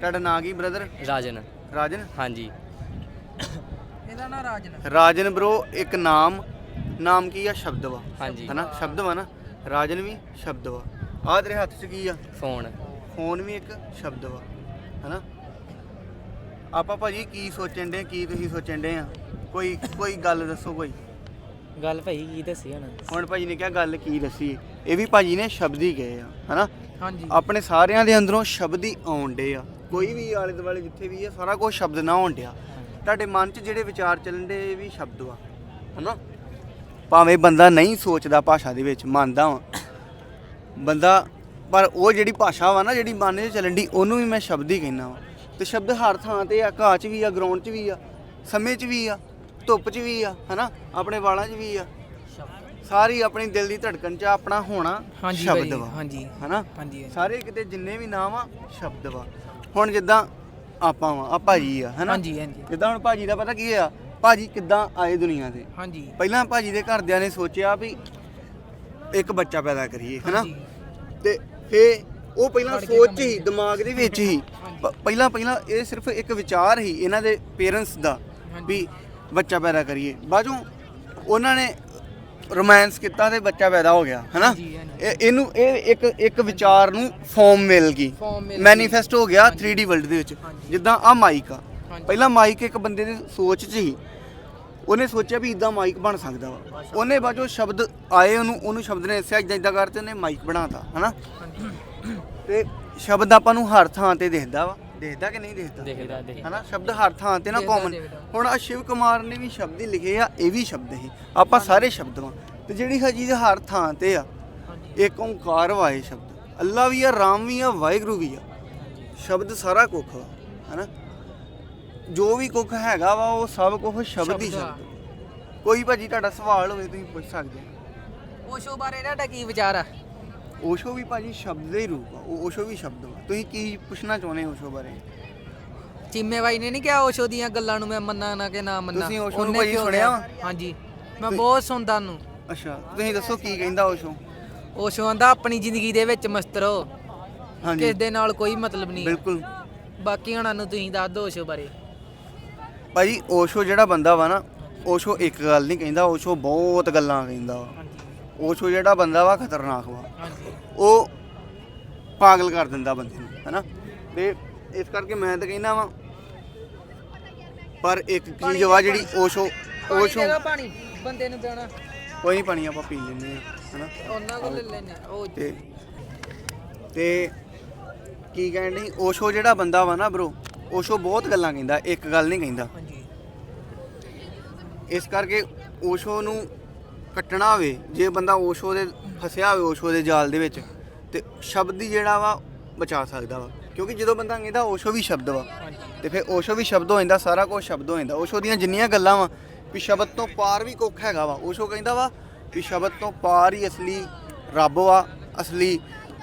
ਤੁਹਾਡਾ ਨਾਂ ਕੀ ਬ੍ਰਦਰ ਰਾਜਨ। ਰਾਜਨ? ਹਾਂਜੀ। ਇਹਦਾ ਨਾਂ ਰਾਜਨ ਰਾਜਨ ਬ్రో ਇੱਕ ਨਾਮ। ਨਾਮ ਕੀ ਆ? ਸ਼ਬਦ ਵਾ ਹਾਂਜੀ। ਹਨਾ? ਸ਼ਬਦ ਵਾ ਨਾ? ਰਾਜਨ ਵੀ ਸ਼ਬਦ ਵਾ ਆਹ ਤੇਰੇ ਹੱਥ 'ਚ ਕੀ ਆ? ਫੋਨ। ਫੋਨ ਵੀ ਇੱਕ ਸ਼ਬਦ ਵਾ ਹਨਾ? ਆਪਾਂ ਭਾਜੀ ਕੀ ਸੋਚਣ ਦੇ ਕੀ ਤੁਸੀਂ ਸੋਚਣ ਦੇ ਆ? ਕੋਈ ਕੋਈ ਗੱਲ ਦੱਸੋ ਕੋਈ। ਗੱਲ ਭਾਈ ਕੀ ਦੱਸੀ ਹੁਣ? ਹੁਣ ਭਾਜੀ ਨੇ ਕਿਹਾ ਗੱਲ ਕੀ ਦੱਸੀ? ਇਹ ਵੀ ਭਾਜੀ ਨੇ ਸ਼ਬਦ ਹੀ ਗਏ ਆ। ਹਨਾ? ਹਾਂਜੀ। ਆਪਣੇ ਸਾਰਿਆਂ ਦੇ ਅੰਦਰੋਂ ਸ਼ਬਦ ਹੀ ਆਉਣ ਡੇ ਆ। ਕੋਈ ਵੀ ਆਲੇ ਦੁਆਲੇ ਜਿੱਥੇ ਵੀ ਆ ਸਾਰਾ ਕੁਝ ਸ਼ਬਦ ਨਾ ਹੋਣ ਡਿਆ। ਤੁਹਾਡੇ ਮਨ 'ਚ ਜਿਹੜੇ ਵਿਚਾਰ ਚੱਲਣ ਦੇ ਵੀ ਸ਼ਬਦ ਵਾ, ਹਨਾ? ਭਾਵੇਂ ਬੰਦਾ ਨਹੀਂ ਸੋਚਦਾ ਭਾਸ਼ਾ ਦੇ ਵਿੱਚ, ਮੰਨਦਾ ਵਾ। ਬੰਦਾ, ਪਰ ਉਹ ਜਿਹੜੀ ਭਾਸ਼ਾ ਵਾ ਨਾ, ਜਿਹੜੀ ਮਨ 'ਚ ਚੱਲਣ ਦੀ ਉਹਨੂੰ ਵੀ ਮੈਂ ਸ਼ਬਦ ਹੀ ਕਹਿੰਦਾ ਵਾ। ਤੇ ਸ਼ਬਦ ਹਰ ਥਾਂ ਤੇ ਆ, ਘਾਹ 'ਚ ਵੀ ਆ ਗਰਾਊਂਡ 'ਚ ਵੀ ਆ, ਸਮੇਂ 'ਚ ਵੀ ਆ, ਧੁੱਪ 'ਚ ਵੀ ਆ, ਹਨਾ? ਆਪਣੇ ਵਾਲਾਂ 'ਚ ਵੀ ਆ। ਸਾਰੀ ਆਪਣੀ ਦਿਲ ਦੀ ਧੜਕਣ 'ਚ ਆਪਣਾ ਹੋਣਾ ਹਾਂਜੀ ਸ਼ਬਦ ਭਾਈ, ਵਾ ਹਾਂਜੀ। ਹਨਾ? ਹਾਂਜੀ ਹਾਂਜੀ। ਸਾਰੇ ਕਿਤੇ ਜਿੰਨੇ ਵੀ ਨਾਮ ਆ ਸ਼ਬਦ ਵਾ। ਹੁਣ ਜਿੱਦਾਂ ਆਪਾਂ ਵਾ ਆ ਭਾਜੀ ਆ ਹਨਾ? ਹਾਂਜੀ ਹਾਂਜੀ। ਜਿੱਦਾਂ ਹੁਣ ਭਾਜੀ ਦਾ ਪਤਾ ਕੀ ਆ ਭਾਜੀ ਕਿੱਦਾਂ ਆਏ ਦੁਨੀਆ ਤੇ? ਹਾਂਜੀ। ਪਹਿਲਾਂ ਭਾਜੀ ਦੇ ਘਰਦਿਆਂ ਨੇ ਸੋਚਿਆ ਵੀ ਇੱਕ ਬੱਚਾ ਪੈਦਾ ਕਰੀਏ ਹਨਾ? ਹਾਂਜੀ। ਤੇ ਫੇ ਉਹ ਪਹਿਲਾਂ ਸੋਚ ਹੀ ਦਿਮਾਗ ਦੇ ਵਿੱਚ ਹੀ ਪ- ਪਹਿਲਾਂ ਪਹਿਲਾਂ ਇਹ ਸਿਰਫ ਇੱਕ ਵਿਚਾਰ ਹੀ ਇਹਨਾਂ ਦੇ ਪੇਰੈਂਟਸ ਦਾ ਵੀ ਬੱਚਾ ਪੈਦਾ ਕਰੀਏ। ਬਾਅਦੋਂ ਉਹਨਾਂ ਨੇ ਰੋਮਾਂਸ ਕੀਤਾ ਤੇ ਬੱਚਾ ਪੈਦਾ ਹੋ ਗਿਆ ਹਨਾ? ਹਾਂਜੀ। ਇਹ- ਇਹਨੂੰ ਇਹ ਇੱਕ ਇੱਕ ਵਿਚਾਰ ਨੂੰ ਫਾਰਮ ਮਿਲ ਗਈ। Form ਮਿਲ ਗਈ। ਮੈਨੀਫੈਸਟ ਹੋ ਗਿਆ 3D ਵਰਲਡ ਦੇ ਵਿੱਚ। ਹਾਂਜੀ। ਜਿੱਦਾਂ ਆ ਮਾਈਕ ਆ। ਹਾਂਜੀ। ਪਹਿਲਾਂ ਮਾਈਕ ਇੱਕ ਬੰਦੇ ਦੀ ਸੋਚ 'ਚ ਹੀ ਉਹਨੇ ਸੋਚਿਆ ਵੀ ਇਦਾਂ ਮਾਈਕ ਬਣ ਸਕਦਾ ਵਾ। ਉਹਨੇ ਬਾਅਦੋਂ ਸ਼ਬਦ ਆਏ ਉਹਨੂੰ ਉਹਨੂੰ ਸ਼ਬਦ ਨੇ ਦੱਸਿਆ ਇਦਾਂ ਇਦਾਂ ਕਰਕੇ ਉਹਨੇ ਮਾਈਕ ਬਣਾਤਾ ਹਨਾ? ਤੇ ਸ਼ਬਦ ਆਪਾਂ ਨੂੰ ਹਰ ਥਾਂ ਤੇ ਦਿਖਦਾ ਵਾ। ਦਿਖਦਾ ਕਿ ਨਹੀਂ ਦਿਖਦਾ? ਦੇਖਦਾ ਦੇਖ ਹਨਾ? ਸ਼ਬਦ ਹਰ ਥਾਂ ਤੇ ਨਾ ਕਾਮਨ। ਹੁਣ ਆ ਸ਼ਿਵ ਕੁਮਾਰ ਨੇ ਵੀ ਸ਼ਬਦ ਹੀ ਲਿਖੇ ਆ ਇਹ ਵੀ ਸ਼ਬਦ ਹੀ। ਆਪਾਂ ਸਾਰੇ ਸ਼ਬਦ ਵਾਂ। ਤੇ ਜਿਹੜੀ ਹਜੀ ਦੇ ਹਰ ਥਾਂ ਤੇ ਆ ਇੱਕ ਓੰਕਾਰ ਵਾ ਇਹ ਸ਼ਬਦ। ਅੱਲਾ ਵੀ ਆ ਰਾਮ ਵੀ ਆ ਵਾਹਿਗੁਰੂ ਵੀ ਆ। ਸ਼ਬਦ ਸਾਰਾ ਕੁੱਖ ਵਾ ਹਨਾ? ਜੋ ਵੀ ਕੁੱਖ ਹੈਗਾ ਵਾ ਉਹ ਸਭ ਕੁਝ ਸ਼ਬਦ ਹੀ ਸ਼ਬਦ ਕੋਈ ਭਾਜੀ ਤੁਹਾਡਾ ਸਵਾਲ ਹੋਵੇ ਤੁਸੀਂ ਪੁੱਛ ਸਕਦੇ ਹੋ। ਓਸ਼ੋ ਬਾਰੇ ਤੁਹਾਡਾ ਕੀ ਵਿਚਾਰ ਆ? ਓਸ਼ੋ ਵੀ ਭਾਜੀ ਸ਼ਬਦ ਦੇ ਹੀ ਰੂਪ ਆ ਉਹ ਓਸ਼ੋ ਵੀ ਸ਼ਬਦ ਵਾ। ਤੁਸੀਂ ਕੀ ਪੁੱਛਣਾ ਚਾਹੁੰਦੇ ਹੋ ਓਸ਼ੋ ਬਾਰੇ? ਚੀਮੇ ਬਾਈ ਨੇ ਨਹੀਂ ਕਿਹਾ ਓਸ਼ੋ ਦੀਆਂ ਗੱਲਾਂ ਨੂੰ ਮੈਂ ਮੰਨਾਂ ਨਾ ਕਿ ਨਾ ਮੰਨਾਂ? ਤੁਸੀਂ ਓਸ਼ੋ ਨੂੰ ਉਹਨੇ ਕਿਉਂ ਸੁਣਿਆ? ਕਿਹਾ? ਹਾਂਜੀ ਮੈਂ ਬਹੁਤ ਸੁਣਦਾ ਨੂੰ ਅੱਛਾ ਤੁਸੀਂ ਦੱਸੋ ਕੀ ਕਹਿੰਦਾ ਓਸ਼ੋ? ਓਸ਼ੋ ਆਂਦਾ ਆਪਣੀ ਜ਼ਿੰਦਗੀ ਦੇ ਵਿੱਚ ਮਸਤ ਰਹੋ। ਹਾਂਜੀ। ਕਿਸ ਦੇ ਨਾਲ ਕੋਈ ਮਤਲਬ ਨਹੀਂ ਬਿਲਕੁਲ। ਬਾਕੀ ਹਣਾ ਨੂੰ ਤੁਸੀਂ ਦੱਸ ਦਿਓ ਓਸ਼ੋ ਬਾਰੇ। ਭਾਜੀ ਓਸ਼ੋ ਜਿਹੜਾ ਬੰਦਾ ਵਾ ਨਾ ਓਸ਼ੋ ਇੱਕ ਗੱਲ ਨਹੀਂ ਕਹਿੰਦਾ ਓਸ਼ੋ ਬਹੁਤ ਗੱਲਾਂ ਕਹਿੰਦਾ ਵਾ। ਹਾਂਜੀ। ਓਸ਼ੋ ਜਿਹੜਾ ਬੰਦਾ ਵਾ ਖਤਰਨਾਕ ਵਾ। ਉਹ ਪਾਗਲ ਕਰ ਦਿੰਦਾ ਬੰਦੇ ਨੂੰ ਹੈਨਾ? ਤੇ ਇਸ ਕਰਕੇ ਮੈਂ ਤਾਂ ਕਹਿੰਦਾ ਵਾਂ ਪਰ ਇੱਕ ਚੀਜ਼ ਵਾ ਜਿਹੜੀ ਓਸ਼ੋ ਓਸ਼ੋ ਪਾਣੀ ਬੰਦੇ ਨੂੰ ਦੇਣਾ। ਕੋਈ ਨਹੀਂ ਪਾਣੀ ਆਪਾਂ ਪੀ ਲੈਂਦੇ ਆ ਹੈਨਾ? ਉਹਨਾਂ ਕੋਲ ਲੈ ਲੈਣੇ ਉਹ ਤੇ ਤੇ ਕੀ ਕਹਿਣ ਡਈ? ਓਸ਼ੋ ਜਿਹੜਾ ਬੰਦਾ ਵਾ ਨਾ ਬ్రో ਓਸ਼ੋ ਬਹੁਤ ਗੱਲਾਂ ਕਹਿੰਦਾ ਇੱਕ ਗੱਲ ਨਹੀਂ ਕਹਿੰਦਾ। ਹਾਂਜੀ। ਇਸ ਕਰਕੇ ਓਸ਼ੋ ਨੂੰ ਕੱਟਣਾ ਹੋਵੇ ਜੇ ਬੰਦਾ ਓਸ਼ੋ ਦੇ ਫਸਿਆ ਹੋਵੇ ਓਸ਼ੋ ਦੇ ਜਾਲ ਦੇ ਵਿੱਚ, ਤੇ ਸ਼ਬਦ ਹੀ ਜਿਹੜਾ ਵਾ ਬਚਾ ਸਕਦਾ ਵਾ। ਕਿਉਂਕਿ ਜਦੋਂ ਬੰਦਾ ਕਹਿੰਦਾ ਓਸ਼ੋ ਵੀ ਸ਼ਬਦ ਵਾ ਹਾਂਜੀ ਤੇ ਫਿਰ ਓਸ਼ੋ ਵੀ ਸ਼ਬਦ ਹੋ ਜਾਂਦਾ, ਸਾਰਾ ਕੁਝ ਸ਼ਬਦ ਹੋ ਜਾਂਦਾ। ਓਸ਼ੋ ਦੀਆਂ ਜਿੰਨੀਆਂ ਗੱਲਾਂ ਵਾ, ਵੀ ਸ਼ਬਦ ਤੋਂ ਪਾਰ ਵੀ ਕੁੱਖ ਹੈਗਾ ਵਾ। ਓਸ਼ੋ ਕਹਿੰਦਾ ਵਾ ਵੀ ਸ਼ਬਦ ਤੋਂ ਪਾਰ ਹੀ ਅਸਲੀ ਰੱਬ ਵਾ, ਅਸਲੀ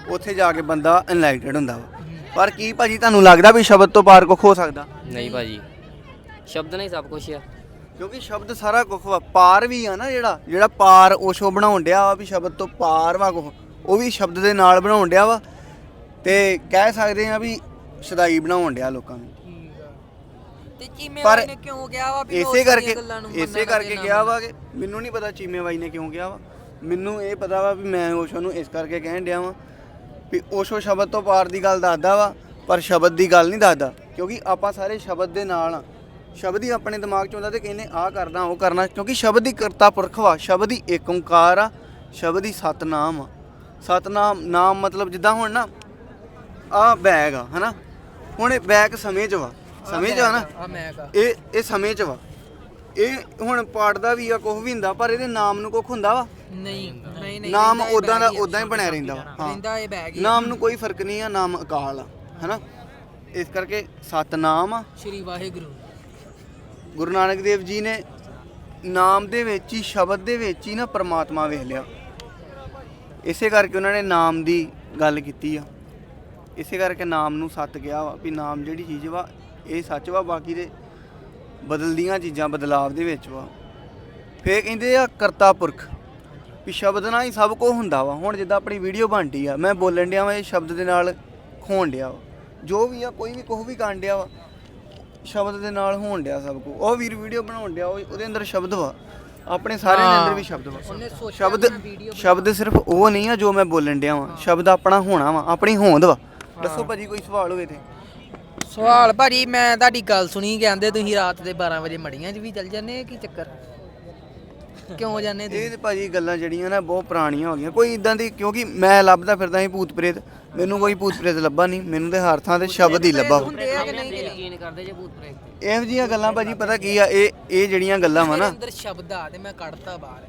ਉੱਥੇ ਜਾ ਕੇ ਬੰਦਾ ਇਨਲਾਈਟਡ ਹੁੰਦਾ ਵਾ। ਪਰ ਕੀ ਭਾਜੀ, ਤੁਹਾਨੂੰ ਲੱਗਦਾ ਵੀ ਸ਼ਬਦ ਤੋਂ ਪਾਰ ਕੁੱਖ ਹੋ ਸਕਦਾ? ਨਹੀਂ ਭਾਜੀ। ਸ਼ਬਦ ਨਹੀਂ ਸਭ ਕੁਝ ਆ। ਕਿਉਂਕਿ ਸ਼ਬਦ ਸਾਰਾ ਕੁਝ ਵਾ ਪਾਰ ਵੀ ਆ ਨਾ ਜਿਹੜਾ ਜਿਹੜਾ ਪਾਰ ਓਸ਼ੋ ਬਣਾਉਣ ਡਿਆ ਵਾ ਵੀ ਸ਼ਬਦ ਤੋਂ ਪਾਰ ਵਾ ਕੁਝ ਉਹ ਵੀ ਸ਼ਬਦ ਦੇ ਨਾਲ ਬਣਾਉਣ ਡਿਆ ਵਾ। ਤੇ ਕਹਿ ਸਕਦੇ ਆ ਵੀ ਸਦਾਈ ਬਣਾਉਣ ਡਿਆ ਲੋਕਾਂ ਨੂੰ। ਠੀਕ ਆ ਤੇ ਚੀਮੇ ਪਰ ਬਾਈ ਨੇ ਕਿਉਂ ਕਿਹਾ ਵਾ ਵੀ ਇਸੇ ਕਰਕੇ ਇਸੇ ਕਰਕੇ ਕਿਹਾ ਵਾ ਕਿ ਮੈਨੂੰ ਨਹੀਂ ਪਤਾ ਚੀਮੇ ਬਾਈ ਨੇ ਕਿਉਂ ਕਿਹਾ ਵਾ। ਮੈਨੂੰ ਇਹ ਪਤਾ ਵਾ ਵੀ ਮੈਂ ਓਸ਼ੋ ਨੂੰ ਇਸ ਕਰਕੇ ਕਹਿਣ ਡਿਆ ਵਾ ਵੀ ਓਸ਼ੋ ਸ਼ਬਦ ਤੋਂ ਪਾਰ ਦੀ ਗੱਲ ਦੱਸਦਾ ਵਾ ਪਰ ਸ਼ਬਦ ਦੀ ਗੱਲ ਨਹੀਂ ਦੱਸਦਾ। ਕਿਉਂਕਿ ਆਪਾਂ ਸਾਰੇ ਸ਼ਬਦ ਦੇ ਨਾਲ ਆ। ਸ਼ਬਦ ਹੀ ਆਪਣੇ ਦਿਮਾਗ 'ਚ ਆਉਂਦਾ ਤੇ ਕਹਿੰਦੇ ਆਹ ਕਰਨਾ ਉਹ ਕਰਨਾ ਕਿਉਂਕਿ ਸ਼ਬਦ ਹੀ ਕਰਤਾ ਪੁਰਖ ਵਾ ਸ਼ਬਦ ਹੀ ਏਕ ਓੰਕਾਰ ਆ ਸ਼ਬਦ ਹੀ ਸਤਨਾਮ ਆ। ਸਤਨਾਮ ਨਾਮ ਮਤਲਬ ਜਿੱਦਾਂ ਹੁਣ ਨਾ ਆ ਬੈਗ ਆ ਹਨਾ? ਹੁਣ ਇਹ ਬੈਗ ਸਮੇਂ 'ਚ ਵਾ ਸਮੇਂ 'ਚ ਆ ਨਾ? ਆ। ਮੈਂ ਇਹ ਇਹ ਸਮੇਂ 'ਚ ਵਾ। ਇਹ ਹੁਣ ਪਾੜਦਾ ਵੀ ਆ ਕੁਝ ਵੀ ਹੁੰਦਾ ਪਰ ਇਹਦੇ ਨਾਮ ਨੂੰ ਕੁਝ ਹੁੰਦਾ ਵਾ? ਨਹੀਂ ਨਹੀਂ ਨਹੀਂ ਨਾਮ ਰਹਿੰਦਾ ਇਹ ਉਦਾਂ ਦਾ ਬੈਗ ਹੀ ਆ। ਉਦਾਂ ਹੀ ਬਣਿਆ ਰਹਿੰਦਾ ਵਾ ਹਾਂ। ਰਹਿੰਦਾ ਇਹ ਬੈਗ ਹੀ ਆ। ਨਾਮ ਨੂੰ ਕੋਈ ਫ਼ਰਕ ਨਹੀਂ ਆ ਨਾਮ ਅਕਾਲ ਆ ਹੈਨਾ? ਇਸ ਕਰਕੇ ਸਤਨਾਮ ਆ। ਸ਼੍ਰੀ ਵਾਹਿਗੁਰੂ। ਗੁਰੂ ਨਾਨਕ ਦੇਵ ਜੀ ਨੇ ਨਾਮ ਦੇ ਵਿੱਚ ਹੀ, ਸ਼ਬਦ ਦੇ ਵਿੱਚ ਹੀ ਨਾ ਪ੍ਰਮਾਤਮਾ ਵੇਖ ਲਿਆ। ਇਸੇ ਕਰਕੇ ਉਹਨਾਂ ਨੇ ਨਾਮ ਦੀ ਗੱਲ ਕੀਤੀ ਆ। ਇਸੇ ਕਰਕੇ ਨਾਮ ਨੂੰ ਸੱਤ ਕਿਹਾ ਵਾ ਵੀ ਨਾਮ ਜਿਹੜੀ ਚੀਜ਼ ਵਾ, ਇਹ ਸੱਚ ਵਾ, ਬਾਕੀ ਦੇ ਬਦਲਦੀਆਂ ਚੀਜ਼ਾਂ ਬਦਲਾਵ ਦੇ ਵਿੱਚ ਵਾ। ਫੇਰ ਕਹਿੰਦੇ ਆ ਕਰਤਾ ਪੁਰਖ, ਵੀ ਸ਼ਬਦ ਨਾਲ ਹੀ ਸਭ ਕੁਝ ਹੁੰਦਾ ਵਾ। ਹੁਣ ਜਿੱਦਾਂ ਆਪਣੀ ਵੀਡੀਓ ਬਣਦੀ ਆ, ਮੈਂ ਬੋਲਣ ਡਿਆ ਵਾਂ, ਇਹ ਸ਼ਬਦ ਦੇ ਨਾਲ ਖੋਣ ਡਿਆ ਵਾ। ਜੋ ਵੀ ਆ, ਕੋਈ ਵੀ ਕੁਛ ਵੀ ਕਾਂਡ ਡਿਆ ਵਾ ਸ਼ਬਦ ਦੇ ਨਾਲ ਹੋਣ ਡਿਆ ਸਭ ਕੁਝ ਉਹ ਵੀਰ ਵੀਡੀਓ ਬਣਾਉਣ ਡਿਆ ਉਹ- ਉਹਦੇ ਅੰਦਰ ਸ਼ਬਦ ਵਾ। ਆਪਣੇ ਸਾਰਿਆਂ ਦੇ ਅੰਦਰ ਵੀ ਸ਼ਬਦ ਵਾ। ਸ਼ਬਦ ਸ਼ਬਦ ਸਿਰਫ ਉਹ ਨਹੀਂ ਆ ਜੋ ਮੈਂ ਬੋਲਣ ਡਿਆ ਵਾਂ। ਸ਼ਬਦ ਆਪਣਾ ਹੋਣਾ ਵਾ ਆਪਣੀ ਹੋਂਦ ਵਾ। ਦੱਸੋ ਭਾਜੀ ਕੋਈ ਸਵਾਲ ਹੋਵੇ ਤੇ। ਸਵਾਲ ਭਾਜੀ ਮੈਂ ਤੁਹਾਡੀ ਗੱਲ ਸੁਣੀ ਕਹਿੰਦੇ ਤੁਸੀਂ ਰਾਤ ਦੇ 12 ਵਜੇ ਮੜੀਆਂ 'ਚ ਵੀ ਚੱਲ ਜਾਂਦੇ ਕੀ ਚੱਕਰ? ਕਿਉਂ ਜਾਂਦੇ ਇਹ ਤੇ ਭਾਜੀ ਗੱਲਾਂ ਜਿਹੜੀਆਂ ਨਾ ਬਹੁਤ ਪੁਰਾਣੀਆਂ ਹੋ ਗਈਆਂ। ਕੋਈ ਇਦਾਂ ਦੀ ਕਿਉਂਕਿ ਮੈਂ ਲੱਭਦਾ ਫਿਰਦਾ ਸੀ ਭੂਤ ਪ੍ਰੇਤ ਮੈਨੂੰ ਕੋਈ ਭੂਤ ਪ੍ਰੇਤ ਲੱਭਾ ਨਹੀਂ ਮੈਨੂੰ ਤੇ ਹਰ ਥਾਂ ਤੇ ਸ਼ਬਦ ਹੀ ਲੱਭਾ। ਹੁੰਦੇ ਆ ਕਿ ਨਹੀਂ ਕਿ ਨਹੀਂ? ਯਕੀਨ ਕਰਦੇ ਜੇ ਭੂਤ ਪ੍ਰੇਤ ਤੇ। ਇਹੋ ਜਿਹੀਆਂ ਗੱਲਾਂ ਭਾਜੀ ਪਤਾ ਕੀ ਆ ਇਹ ਇਹ ਜਿਹੜੀਆਂ ਗੱਲਾਂ ਵਾ ਮੇਰੇ ਨਾ ਅੰਦਰ ਸ਼ਬਦ ਆ ਤੇ ਮੈਂ ਕੱਢਤਾ ਬਾਹਰ।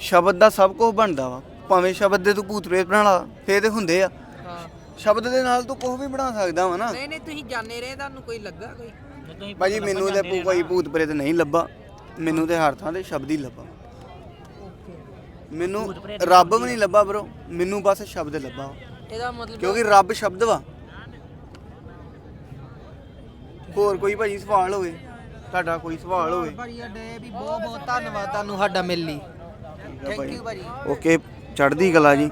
ਸ਼ਬਦ ਦਾ ਸਭ ਕੁਝ ਬਣਦਾ ਵਾ। ਭਾਵੇਂ ਸ਼ਬਦ ਦੇ ਤੂੰ ਭੂਤ ਪ੍ਰੇਤ ਬਣਾ ਲਾ ਫੇਰ ਤੇ ਹੁੰਦੇ ਆ। ਹਾਂ। ਸ਼ਬਦ ਦੇ ਨਾਲ ਤੂੰ ਕੁਝ ਵੀ ਬਣਾ ਸਕਦਾ ਵਾ ਨਾ। ਨਹੀਂ ਨਹੀਂ ਤੁਸੀਂ ਜਾਣੇ ਰਹੇ ਤੁਹਾਨੂੰ ਕੋਈ ਲੱਗਾ ਕੋਈ? ਭਾਜੀ ਮੈਨੂੰ ਤੇ ਭੂ- ਕੋਈ ਭੂਤ ਪ੍ਰੇਤ ਨਹੀਂ ਲੱਭਾ। ਮੈਨੂੰ ਤੇ ਹਰ ਥਾਂ ਤੇ ਸ਼ਬਦ ਹੀ ਲੱਭਾ। ਮੈਨੂੰ ਰੱਬ ਵੀ ਨਹੀਂ ਲੱਭਾ ਬਰੋ ਮੈਨੂੰ ਬਸ ਸ਼ਬਦ ਲੱਭਾ। ਇਹਦਾ ਮਤਲਬ ਕਿਉਂਕਿ ਰੱਬ ਸ਼ਬਦ ਵਾ। ਹੋਰ ਕੋਈ ਭਾਜੀ ਸਵਾਲ ਹੋਵੇ? ਤੁਹਾਡਾ ਕੋਈ ਸਵਾਲ ਹੋਵੇ? ਭਾਜੀ ਡੇ ਵੀ ਬਹੁਤ ਬਹੁਤ ਧੰਨਵਾਦ ਤੁਹਾਨੂੰ ਸਾਡਾ ਮਿਲ ਲਈ। ਥੈਂਕ ਯੂ ਭਾਜੀ। ਓਕੇ ਚੜ੍ਹਦੀ ਕਲਾ ਜੀ।